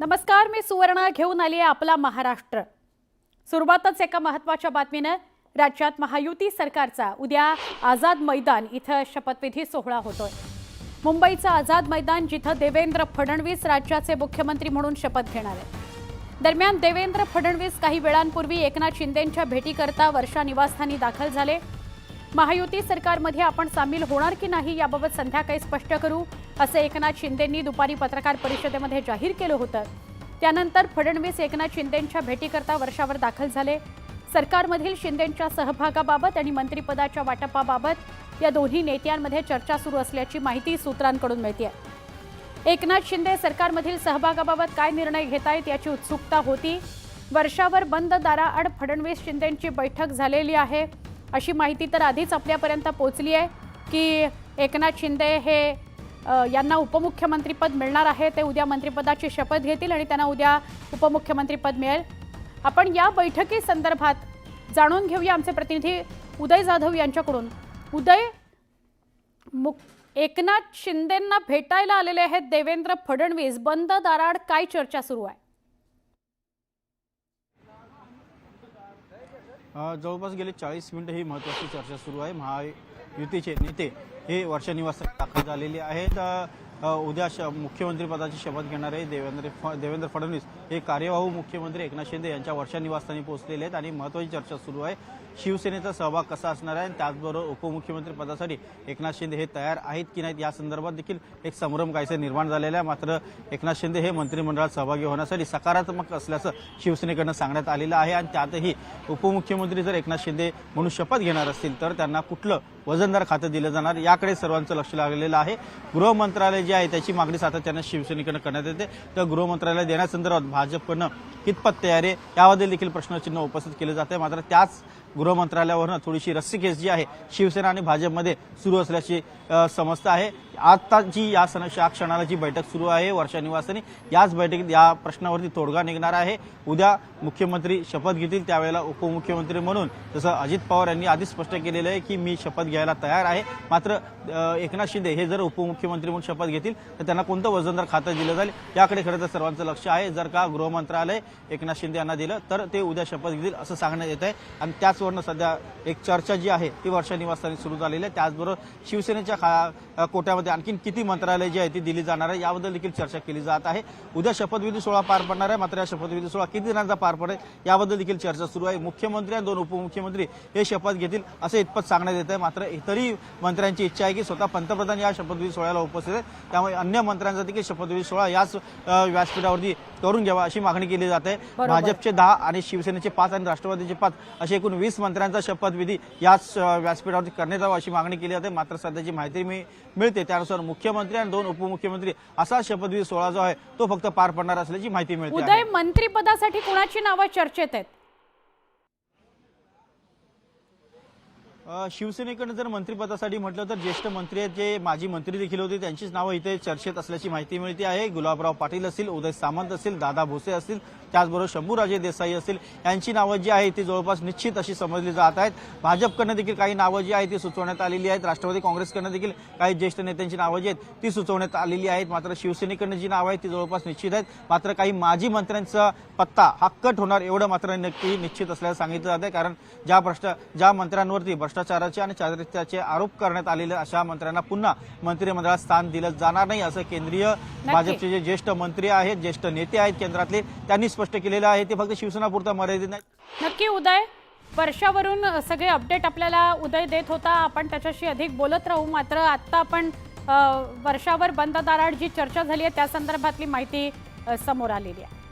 नमस्कार मी सुवर्ण घेऊन आली आहे आपला महाराष्ट्र. सुरुवातच एका महत्त्वाच्या बातमीनं राज्यात महायुती सरकारचा उद्या आझाद मैदान इथं शपथविधी सोहळा होतोय. मुंबईचं आझाद मैदान जिथं देवेंद्र फडणवीस राज्याचे मुख्यमंत्री म्हणून शपथ घेणार आहेत. दरम्यान देवेंद्र फडणवीस काही वेळांपूर्वी एकनाथ शिंदेंच्या भेटीकरता वर्षा निवासस्थानी दाखल झाले. महायुती सरकारमध्ये आपण सामील होणार की नाही याबाबत संध्याकाळी स्पष्ट करू असं एकनाथ शिंदेंनी दुपारी पत्रकार परिषदेमध्ये जाहीर केलं होतं. त्यानंतर फडणवीस एकनाथ शिंदेंच्या भेटीकरता वर्षावर दाखल झाले. सरकारमधील शिंदेंच्या सहभागाबाबत आणि मंत्रिपदाच्या वाटपाबाबत या दोन्ही नेत्यांमध्ये चर्चा सुरू असल्याची माहिती सूत्रांकडून मिळते एकनाथ शिंदे सरकारमधील सहभागाबाबत काय निर्णय घेत आहेत याची उत्सुकता होती. वर्षावर बंद दाराआड फडणवीस शिंदेंची बैठक झालेली आहे. अशी माहिती तर आधीच आपल्यापर्यंत पोचली आहे की एकनाथ शिंदे हे यांना उपमुख्यमंत्रीपद मिळणार आहे. ते उद्या मंत्रिपदाची शपथ घेतील आणि त्यांना उद्या उपमुख्यमंत्रीपद मिळेल. आपण या बैठकी संदर्भात जाणून घेऊया आमचे प्रतिनिधी उदय जाधव यांच्याकडून. उदय मुक एकनाथ शिंदेंना भेटायला आलेले आहेत देवेंद्र फडणवीस. बंद दाराड काय चर्चा सुरू आहे? जवळपास गेले चाळीस मिनिटं ही महत्त्वाची चर्चा सुरू आहे. महायुतीचे नेते हे वर्षनिवासात दाखल झालेले आहेत. उद्या श मुख्यमंत्रीपदाची शपथ घेणारे देवेंद्र फ देवेंद्र फडणवीस हे कार्यवाहू मुख्यमंत्री एकनाथ शिंदे यांच्या वर्षा निवासस्थानी पोहोचलेले आहेत आणि महत्त्वाची चर्चा सुरू आहे. शिवसेनेचा सहभाग कसा असणार आहे? आणि त्याचबरोबर उपमुख्यमंत्रीपदासाठी एकनाथ शिंदे हे तयार आहेत की नाहीत या संदर्भात देखील एक संभ्रम काहीसा निर्माण झालेला आहे. मात्र एकनाथ शिंदे हे मंत्रिमंडळात सहभागी होण्यासाठी सकारात्मक असल्याचं शिवसेनेकडनं सांगण्यात आलेलं आहे. आणि त्यातही उपमुख्यमंत्री जर एकनाथ शिंदे म्हणून शपथ घेणार असतील तर त्यांना कुठलं वजनदार खातं दिलं जाणार. याकडे सर्वांचं लक्ष लागलेलं आहे. गृह मंत्रालय जे आहे त्याची मागणी सातत्यानं शिवसेनेकडनं करण्यात येते. तर गृह मंत्रालय देण्यासंदर्भात भाजपकडनं कितपत तयारी आहे. याबद्दल देखील प्रश्नचिन्ह उपस्थित केलं जाते. मात्र त्याच गृहमंत्रालयावरनं थोडीशी रस्सीखेच जी आहे शिवसेना आणि भाजपमध्ये सुरू असल्याची समजतं आहे. आता जी या सण या क्षणाला जी बैठक सुरू आहे वर्षानिवासाने याच बैठकीत या प्रश्नावरती तोडगा निघणार आहे. उद्या मुख्यमंत्री शपथ घेतील त्यावेळेला उपमुख्यमंत्री म्हणून. जसं अजित पवार यांनी आधीच स्पष्ट केलेलं आहे की मी शपथ घ्यायला तयार आहे. मात्र एकनाथ शिंदे हे जर उपमुख्यमंत्री म्हणून शपथ घेतील तर त्यांना कोणतं वजनदार खातं दिलं जाईल? याकडे खरं तर सर्वांचं लक्ष आहे. जर का गृहमंत्रालय एकनाथ शिंदे यांना दिलं तर ते उद्या शपथ घेतील असं सांगण्यात येत आहे आणि त्याच त्याचवरनं सध्या एक चर्चा जी आहे ती वर्षा निवासस्थानी सुरू झालेली आहे. त्याचबरोबर शिवसेनेच्या खा कोट्यामध्ये आणखीन किती मंत्रालय जी आहे ती दिली जाणार आहे. याबद्दल देखील चर्चा केली जात आहे. उद्या शपथविधी सोहळा पार पडणार आहे. मात्र या शपथविधी सोहळा किती दिनांचा पार पडेल याबद्दल देखील चर्चा सुरू आहे. मुख्यमंत्री आणि दोन उपमुख्यमंत्री हे शपथ घेतील असं इतपत सांगण्यात येत आहे मात्र इतरही मंत्र्यांची इच्छा आहे की स्वतः पंतप्रधान या शपथविधी सोहळ्याला उपस्थित आहेत. त्यामुळे अन्य मंत्र्यांचा देखील शपथविधी सोहळा याच व्यासपीठावरती करून घ्यावा अशी मागणी केली जाते. भाजपचे दहा आणि शिवसेनेचे पाच आणि राष्ट्रवादीचे पाच असे एकूण वीस मंत्र्यांचा शपथविधी याच व्यासपीठावर व्यासपीठावरती करण्यात यावा अशी मागणी केली जाते. मात्र सध्याची माहिती मी मिळते. त्यानुसार मुख्यमंत्री आणि दोन उपमुख्यमंत्री असा शपथविधी सोहळा जो आहे तो फक्त पार पडणार असल्याची माहिती मिळते. उदय मंत्रिपदासाठी कुणाची नावं चर्चेत आहेत? शिवसेनेकडनं जर मंत्रिपदासाठी म्हटलं तर ज्येष्ठ मंत्री आहेत जे माजी मंत्री देखील होते त्यांचीच नावं इथे चर्चेत असल्याची माहिती मिळते आहे. गुलाबराव पाटील असतील उदय सामंत असतील दादा भोसे असतील त्याचबरोबर शंभूराजे देसाई असतील यांची नावं जी आहे ती जवळपास निश्चित अशी समजली जात आहेत. भाजपकडनं देखील काही नावं जी आहेत ती सुचवण्यात आलेली आहेत. राष्ट्रवादी काँग्रेसकडनं देखील काही ज्येष्ठ नेत्यांची नावं जी आहेत ती सुचवण्यात आलेली आहेत. मात्र शिवसेनेकडनं जी नावं आहेत ती जवळपास निश्चित आहेत. मात्र काही माजी मंत्र्यांचा पत्ता हा कट होणार एवढं मात्र नक्की निश्चित असल्याचं सांगितलं जात आहे. कारण ज्या भ्रष्ट ज्या मंत्र्यांवरती भ्रष्टाचाराचे आणि चारित्र्याचे आरोप करण्यात आलेले अशा मंत्र्यांना पुन्हा मंत्रिमंडळात स्थान दिलं जाणार नाही असं केंद्रीय भाजपचे जे ज्येष्ठ मंत्री आहेत ज्येष्ठ नेते आहेत केंद्रातले त्यांनी स्पष्ट केलेलं आहे. ते फक्त शिवसेना मर्यादित नाही. नक्की उदय वर्षावरून सगळे अपडेट आपल्याला उदय देत होता. आपण त्याच्याशी अधिक बोलत राहू. मात्र आत्ता आपण वर्षावर बंद दाराड जी चर्चा झाली आहे त्या संदर्भातली माहिती समोर आलेली आहे.